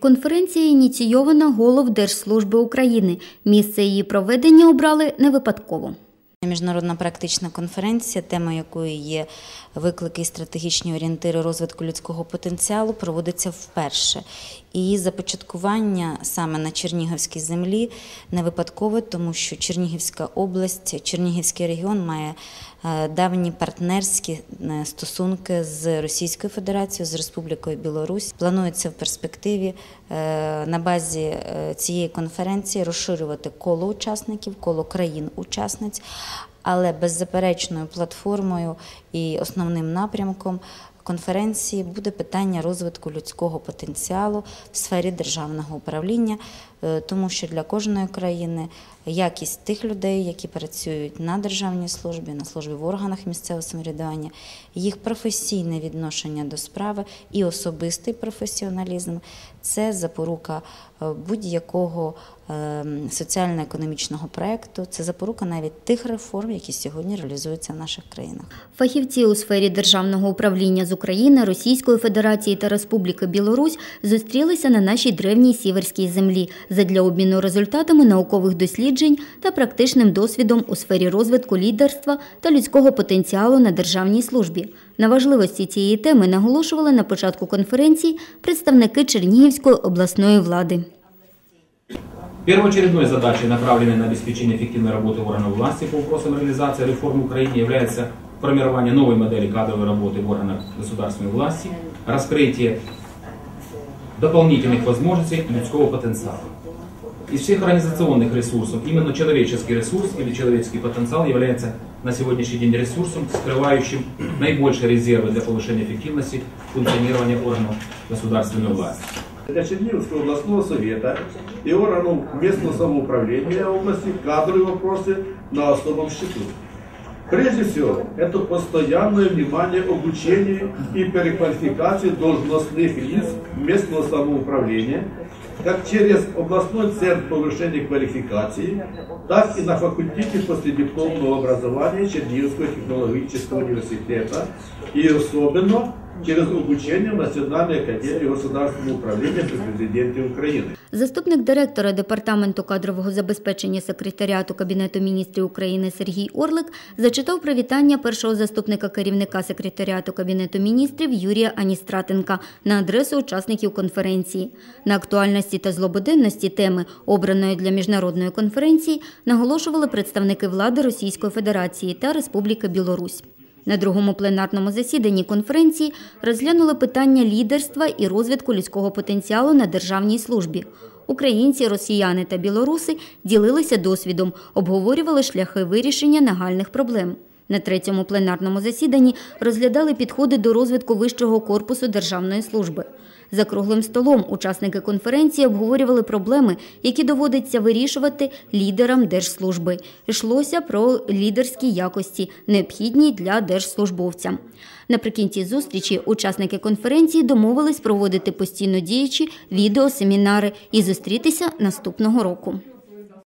Конференція ініційована голов Держслужби України. Місце її проведення обрали не випадково. Міжнародна практична конференція, тема якої є виклики і стратегічні орієнтири розвитку людського потенціалу, проводиться вперше. І її започаткування саме на Чернігівській землі не випадкове, тому що Чернігівська область, Чернігівський регіон має е, давні партнерські е, стосунки з Російською Федерацією, з Республікою Білорусь. Планується в перспективі е, на базі цієї конференції розширювати коло учасників, коло країн-учасниць, але беззаперечною платформою і основним напрямком конференції буде питання розвитку людського потенціалу в сфері державного управління, е, тому що для кожної країни якість тих людей, які працюють на державній службі, на службі в органах місцевого самоврядування, їх професійне відношення до справи і особистий професіоналізм це запорука е, будь-якого соціально-економічного проєкту, це запорука навіть тих реформ, які сьогодні реалізуються в наших країнах. Фахівці у сфері державного управління з України, Російської Федерації та Республіки Білорусь зустрілися на нашій древній сіверській землі задля обміну результатами наукових досліджень та практичним досвідом у сфері розвитку лідерства та людського потенціалу на державній службі. На важливості цієї теми наголошували на початку конференції представники Чернігівської обласної влади. Первоочередной задачей, направленной на обеспечение эффективной работы органов власти по вопросам реализации реформ в Украине, является формирование новой модели кадровой работы в органах государственной власти, раскрытие дополнительных возможностей людского потенциала. Из всех организационных ресурсов именно человеческий ресурс или человеческий потенциал является на сегодняшний день ресурсом, скрывающим наибольшие резервы для повышения эффективности функционирования органов государственной власти. Для Черниговского областного совета и органов местного самоуправления области кадровые вопросы на особом счету. Прежде всего, это постоянное внимание обучению и переквалификации должностных лиц местного самоуправления, как через областной центр повышения квалификации, так и на факультете последипломного образования Черниговского технологического университета и особенно через обучение в Национальной академии государственного управления при президенте Украины. Заступник директора департаменту кадрового забезпечення секретаріату Кабінету міністрів України Сергій Орлик зачитав привітання першого заступника керівника секретаріату Кабінету міністрів Юрія Аністратенка на адресу учасників конференції. На актуальності та злободенності теми, обраної для міжнародної конференції, наголошували представники влади Російської Федерації та Республіки Білорусь. На другому пленарному засіданні конференції розглянули питання лідерства і розвитку людського потенціалу на державній службі. Українці, росіяни та білоруси ділилися досвідом, обговорювали шляхи вирішення нагальних проблем. На третьому пленарному засіданні розглядали підходи до розвитку вищого корпусу державної служби. За круглим столом учасники конференції обговорювали проблеми, які доводиться вирішувати лідерам держслужби. Йшлося про лідерські якості, необхідні для держслужбовця. Наприкінці зустрічі учасники конференції домовились проводити постійно діючі відеосемінари і зустрітися наступного року.